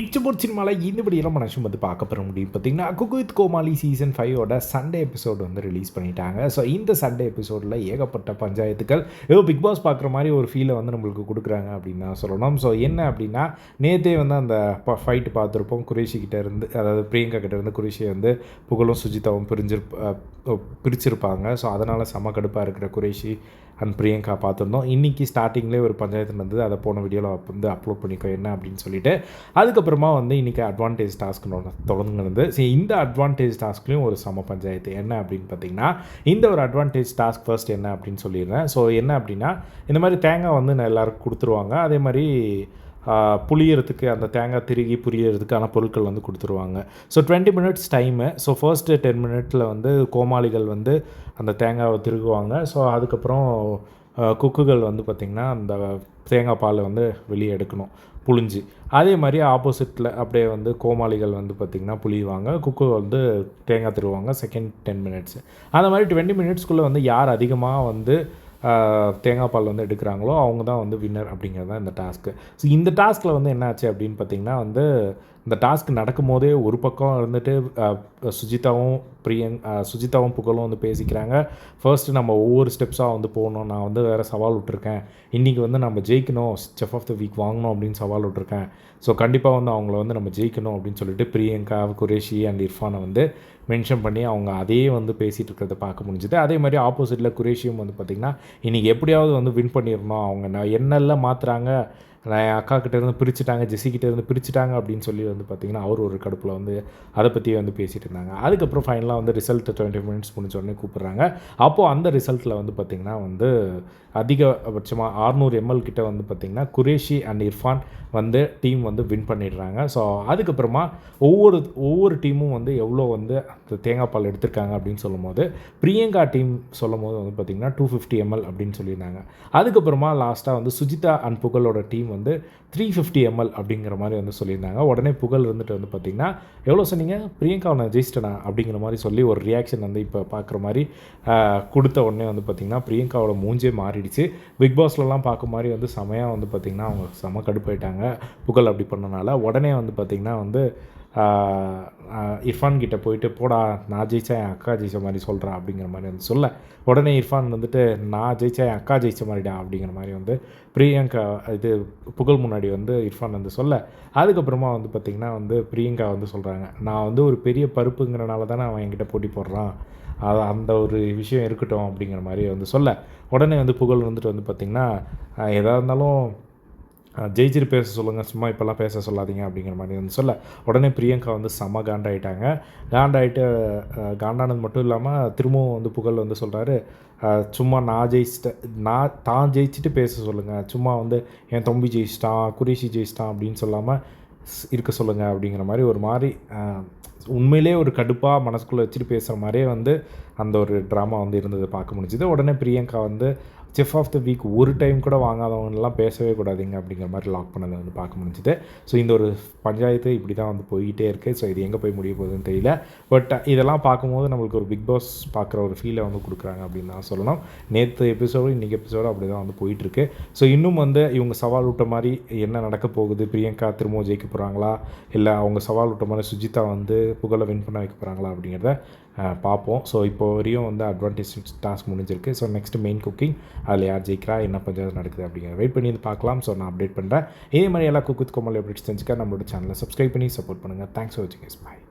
இச்சபூர் சினிமாவில் இந்தபடி இளம் மனுஷன் வந்து பார்க்க பெற முடியும். பார்த்தீங்கன்னா குக் வித் கோமாளி சீசன் ஃபைவோட சண்டே எபிசோடு வந்து ரிலீஸ் பண்ணிட்டாங்க. ஸோ இந்த சண்டே எபிசோடில் ஏகப்பட்ட பஞ்சாயத்துக்கள் ஏதோ பிக் பாஸ் பார்க்குற மாதிரி ஒரு ஃபீலை வந்து நம்மளுக்கு கொடுக்குறாங்க அப்படின்னு தான் சொல்லணும். ஸோ என்ன அப்படின்னா நேற்றே வந்து அந்த ஃபைட்டு பார்த்துருப்போம். குரேஷிக்கிட்ட இருந்து அதாவது பிரியங்கா கிட்டேருந்து குரேஷியை வந்து புகழும் சுஜிதாவும் பிரிஞ்சிருப்ப பிரிச்சிருப்பாங்க. ஸோ அதனால் செம கடுப்பாக இருக்கிற குரேஷி அண்ட் பிரியங்கா பார்த்துருந்தோம். இன்றைக்கி ஸ்டார்டிங்லேயே ஒரு பஞ்சாயத்து நடந்தது. அதை போன வீடியோவில் வந்து அப்லோட் பண்ணிக்கோ என்ன அப்படின்னு சொல்லிட்டு அதுக்கப்புறமா வந்து இன்றைக்கி அட்வான்டேஜ் டாஸ்க் தொடங்குனது சரி இந்த அட்வான்டேஜ் டாஸ்க்லேயும் ஒரு சம பஞ்சாயத்து. என்ன அப்படின்னு பார்த்தீங்கன்னா இந்த ஒரு அட்வான்டேஜ் டாஸ்க் ஃபர்ஸ்ட் என்ன அப்படின்னு சொல்லிடுறேன். ஸோ என்ன அப்படின்னா இந்த மாதிரி தேங்காய் வந்து நான் எல்லாருக்கும் கொடுத்துருவாங்க. அதே மாதிரி புளியறதுக்கு அந்த தேங்காய் திருகி புரியறதுக்கான பொருட்கள் வந்து கொடுத்துருவாங்க. So twenty minutes time so first ten மினிட்ஸில் வந்து கோமாளிகள் வந்து அந்த தேங்காவை திருகுவாங்க. ஸோ அதுக்கப்புறம் குக்குகள் வந்து பார்த்திங்கன்னா அந்த தேங்காய் பாலை வந்து வெளியே எடுக்கணும் புழிஞ்சு. அதே மாதிரி ஆப்போசிட்டில் அப்படியே வந்து கோமாளிகள் வந்து பார்த்திங்கன்னா புளிவாங்க குக்கு வந்து தேங்காய் திருவாங்க செகண்ட் டென் மினிட்ஸ் அந்த மாதிரி டுவெண்ட்டி மினிட்ஸ்க்குள்ளே வந்து யார் அதிகமாக வந்து தேங்காய் பால் வந்து எடுக்கிறாங்களோ அவங்க தான் வந்து வின்னர் அப்படிங்கிறது தான் இந்த டாஸ்க்கு ஸோ இந்த டாஸ்கில் வந்து என்ன ஆச்சு அப்படின்னு பார்த்திங்கன்னா வந்து இந்த டாஸ்க் நடக்கும்போதே ஒரு பக்கம் இருந்துட்டு சுஜிதாவும் பிரியங் சுஜிதாவும் புகழும் வந்து பேசிக்கிறாங்க. ஃபர்ஸ்ட்டு நம்ம ஒவ்வொரு ஸ்டெப்ஸாக வந்து போகணும். நான் வந்து வேறு சவால் விட்ருக்கேன் இன்றைக்கி வந்து நம்ம ஜெயிக்கணும். செஃப் ஆஃப் த வீக் வாங்கணும் அப்படின்னு சவால் விட்ருக்கேன் ஸோ கண்டிப்பாக வந்து அவங்கள வந்து நம்ம ஜெயிக்கணும் அப்படின்னு சொல்லிட்டு பிரியங்கா குரேஷி அண்ட் இர்ஃபானை வந்து மென்ஷன் பண்ணி அவங்க அதே வந்து பேசிகிட்டு இருக்கிறத பார்க்க முடிஞ்சுது. அதே மாதிரி ஆப்போசிட்டில் குரேஷியும் வந்து பார்த்திங்கன்னா இன்றைக்கி எப்படியாவது வந்து வின் பண்ணிடணும். அவங்க நான் என்னெல்லாம் மாற்றுறாங்க நான் என் அக்கா கிட்டேருந்து பிரிச்சுட்டாங்க ஜெஸிக்கிட்டேருந்து பிரிச்சுட்டாங்க அப்படின்னு சொல்லி வந்து பார்த்திங்கன்னா அவர் ஒரு கடுப்பில் வந்து அதை பற்றி வந்து பேசிகிட்டு இருந்தாங்க. அதுக்கப்புறம் ஃபைனலாக வந்து ரிசல்ட் டுவெண்ட்டி மினிட்ஸ் முடிஞ்சோடனே கூப்பிட்றாங்க. அப்போது அந்த ரிசல்ட்டில் வந்து பார்த்திங்கன்னா வந்து அதிகபட்சமாக ஆறுநூறு எம்எல் கிட்ட வந்து பார்த்திங்கன்னா குரேஷி அண்ட் இர்ஃபான் வந்து டீம் வந்து வின் பண்ணிடுறாங்க. ஸோ அதுக்கப்புறமா ஒவ்வொரு ஒவ்வொரு டீமும் வந்து எவ்வளோ வந்து அந்த தேங்காய் பால் எடுத்திருக்காங்க அப்படின்னு சொல்லும்போது பிரியங்கா டீம் சொல்லும் போது வந்து பார்த்திங்கன்னா டூ ஃபிஃப்டி எம்எல் அப்படின்னு சொல்லியிருந்தாங்க. அதுக்கப்புறமா லாஸ்ட்டாக வந்து சுஜிதா அண்ட் புகழோட டீம் வந்து த்ரீ ஃபிஃப்டி எம்எல் அப்படிங்கிற மாதிரி வந்து சொல்லியிருந்தாங்க. உடனே புகழ் இருந்துட்டு வந்து பார்த்திங்கன்னா எவ்வளோ சொன்னீங்க? பிரியங்கா நான் ஜெயிச்சிட்டேனா? அப்படிங்கிற மாதிரி சொல்லி ஒரு ரியாக்ஷன் வந்து இப்போ பார்க்குற மாதிரி கொடுத்த உடனே வந்து பார்த்திங்கன்னா பிரியங்காவோட மூஞ்சே மாறிடுச்சு. பிக் பாஸ்லலாம் பார்க்க மாதிரி வந்து செமையாக வந்து பார்த்திங்கன்னா அவங்க செம கடுப்பாயிட்டாங்க. புகழ் அப்படி பண்ணனால உடனே வந்து பார்த்திங்கன்னா வந்து இர்ஃபான் கிட்டே போயிட்டு போடா நான் ஜெயிச்சா என் அக்கா ஜெயிச்ச மாதிரி சொல்கிறேன் அப்படிங்கிற மாதிரி வந்து சொல்ல. உடனே இர்ஃபான் வந்துட்டு நான் ஜெயிச்சா என் அக்கா ஜெயிச்ச மாதிரிடா அப்படிங்கிற மாதிரி வந்து பிரியங்கா இது புகழ் முன்னாடி வந்து இர்ஃபான் வந்து சொல்ல. அதுக்கப்புறமா வந்து பார்த்திங்கன்னா வந்து பிரியங்கா வந்து சொல்கிறாங்க நான் வந்து ஒரு பெரிய பருப்புங்கிறனால தானே அவன் என்கிட்ட போட்டி போடுறான். அது அந்த ஒரு விஷயம் இருக்கட்டும் அப்படிங்கிற மாதிரி வந்து சொல்ல. உடனே வந்து புகழ் வந்துட்டு வந்து பார்த்திங்கன்னா எதாக இருந்தாலும் ஜெயிச்சிட்டு பேச சொல்லுங்கள் சும்மா இப்போல்லாம் பேச சொல்லாதீங்க அப்படிங்கிற மாதிரி வந்து சொல்ல. உடனே பிரியங்கா வந்து செம்ம காண்டாயிட்டாங்க. காண்டாயிட்டு காண்டானது மட்டும் இல்லாமல் திரும்பவும் வந்து புகழ் வந்து சொல்கிறாரு சும்மா நான் ஜெயிச்சிட்டேன் நான் தான் ஜெயிச்சுட்டு பேச சொல்லுங்கள் சும்மா வந்து என் தம்பி ஜெயிச்சிட்டான் குரேஷி ஜெயிச்சிட்டான் அப்படின்னு சொல்லாமல் இருக்க சொல்லுங்கள் அப்படிங்கிற மாதிரி ஒரு மாதிரி உண்மையிலே ஒரு கடுப்பாக மனசுக்குள்ளே வச்சுட்டு பேசுகிற மாதிரியே வந்து அந்த ஒரு ட்ராமா வந்து இருந்தது பார்க்க முடிஞ்சுது. உடனே பிரியங்கா வந்து செஃப் ஆஃப் த வீக் ஒரு டைம் கூட வாங்காதவங்கலாம் பேசவே கூடாதுங்க அப்படிங்கிற மாதிரி லாக் பண்ணதை வந்து பார்க்க முடிஞ்சுது. ஸோ இந்த ஒரு பஞ்சாயத்து இப்படி தான் வந்து போய்கிட்டே இருக்குது ஸோ இது எங்கே போய் முடிய போகுதுன்னு தெரியல. பட் இதெல்லாம் பார்க்கும்போது நம்மளுக்கு ஒரு பிக் பாஸ் பார்க்குற ஒரு ஃபீலை வந்து கொடுக்குறாங்க அப்படின்னு தான் சொல்லணும். நேற்று எபிசோடு இன்றைக்கி எபிசோடு அப்படி தான் வந்து போயிட்டுருக்கு ஸோ இன்னும் வந்து இவங்க சவால் விட்ட மாதிரி என்ன நடக்க போகுது? பிரியங்கா திரும்பவும் ஜெயிக்க போகிறாங்களா இல்லை அவங்க சவால் விட்ட மாதிரி சுஜிதா வந்து புகழை வின் பண்ண வைக்க போகிறாங்களா அப்படிங்கிறத பார்ப்போம். ஸோ இப்போ வரையும் வந்து அட்வான்டேஜ் டாஸ்க் முடிஞ்சிருக்கு. ஸோ நெக்ஸ்ட் மெயின் குக்கிங் அதில் யார் ஜெயிக்கிறா என்ன பஞ்சாயத்து நடக்குது அப்படிங்கிற வெயிட் பண்ணி பார்க்கலாம். ஸோ நான் அப்டேட் பண்ணுறேன் இதே மாதிரி எல்லா குக் வித் கோமல் எப்படி தெரிஞ்சுக்க நம்மளோட சேனலை சப்ஸ்கிரைப் பண்ணி சப்போர்ட் பண்ணுங்கள் தேங்க்ஸ் ஃபார் வாட்சிங் பாய்